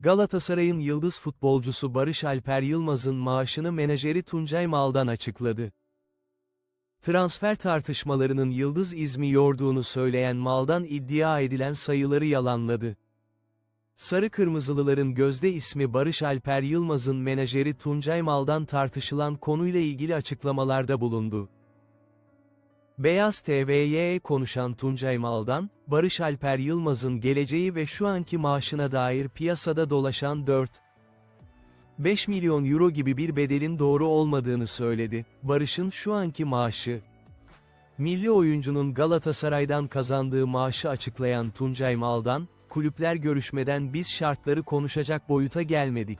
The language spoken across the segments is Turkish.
Galatasaray'ın yıldız futbolcusu Barış Alper Yılmaz'ın maaşını menajeri Tuncay Mal'dan açıkladı. Transfer tartışmalarının yıldız izmi yorduğunu söyleyen Mal'dan iddia edilen sayıları yalanladı. Sarı Kırmızılıların gözde ismi Barış Alper Yılmaz'ın menajeri Tuncay Mal'dan tartışılan konuyla ilgili açıklamalarda bulundu. Beyaz TV'ye konuşan Tuncay Mal'dan, Barış Alper Yılmaz'ın geleceği ve şu anki maaşına dair piyasada dolaşan 4 5 milyon euro gibi bir bedelin doğru olmadığını söyledi. Barış'ın şu anki maaşı, milli oyuncunun Galatasaray'dan kazandığı maaşı açıklayan Tuncay Mal'dan, kulüpler görüşmeden biz şartları konuşacak boyuta gelmedik.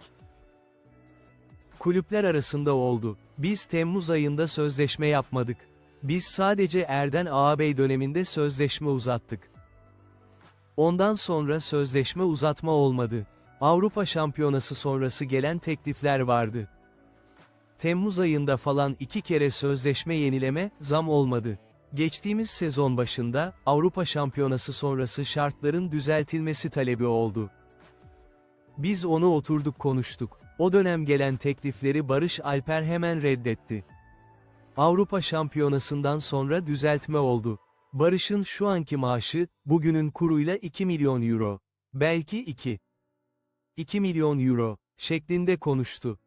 Kulüpler arasında oldu. Biz Temmuz ayında sözleşme yapmadık. Biz sadece Erden Ağabey döneminde sözleşme uzattık. Ondan sonra sözleşme uzatma olmadı. Avrupa Şampiyonası sonrası gelen teklifler vardı. Temmuz ayında falan iki kere sözleşme yenileme, zam olmadı. Geçtiğimiz sezon başında, Avrupa Şampiyonası sonrası şartların düzeltilmesi talebi oldu. Biz onu oturduk konuştuk. O dönem gelen teklifleri Barış Alper hemen reddetti. Avrupa Şampiyonası'ndan sonra düzeltme oldu. Barış'ın şu anki maaşı, bugünün kuruyla 2 milyon euro. Belki 2. 2 milyon euro, şeklinde konuştu.